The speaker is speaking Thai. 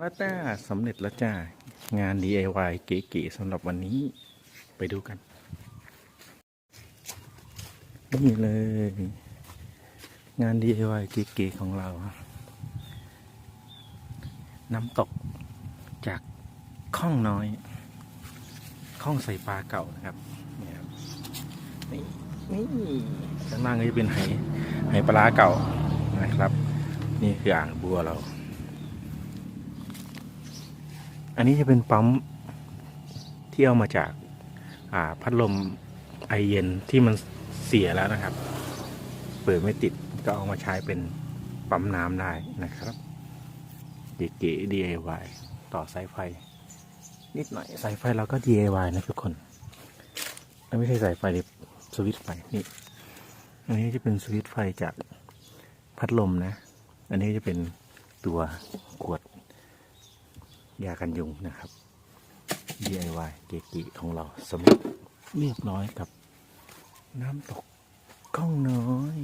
แล้วจ้าสำเร็จแล้วจ้างาน DIY เก๋ๆสำหรับวันนี้ไปดูกัน นี่เลย งาน DIY เก๋ๆของเรา น้ำตกจากข้องน้อยข้องใส่ปลาเก่านะครับนี่นี่ข้างล่างก็จะเป็นไหไหปลาเก่านะครับ นี่คืออ่างบัวเรา อันนี้จะเป็นปั๊มที่เอามาจากาพัดลมไอเย็นที่มันเสียแล้วนะครับ เปิดไม่ติดก็เอามาใช้เป็นปั๊มน้ำได้นะครับเก๋ๆ DIY ต่อสายไฟ นิดหน่อยสายไฟเราก็ DIY นะทุกคนอันไม่ใช่สายไฟสวิตไฟนี่ อันนี้จะเป็นสวิตไฟจากพัดลมนะ อันนี้จะเป็นตัว ยากันยุงนะครับ DIY เก๋ๆของเราสำเร็จเรียบร้อยกับ น้ำตกก้องน้อย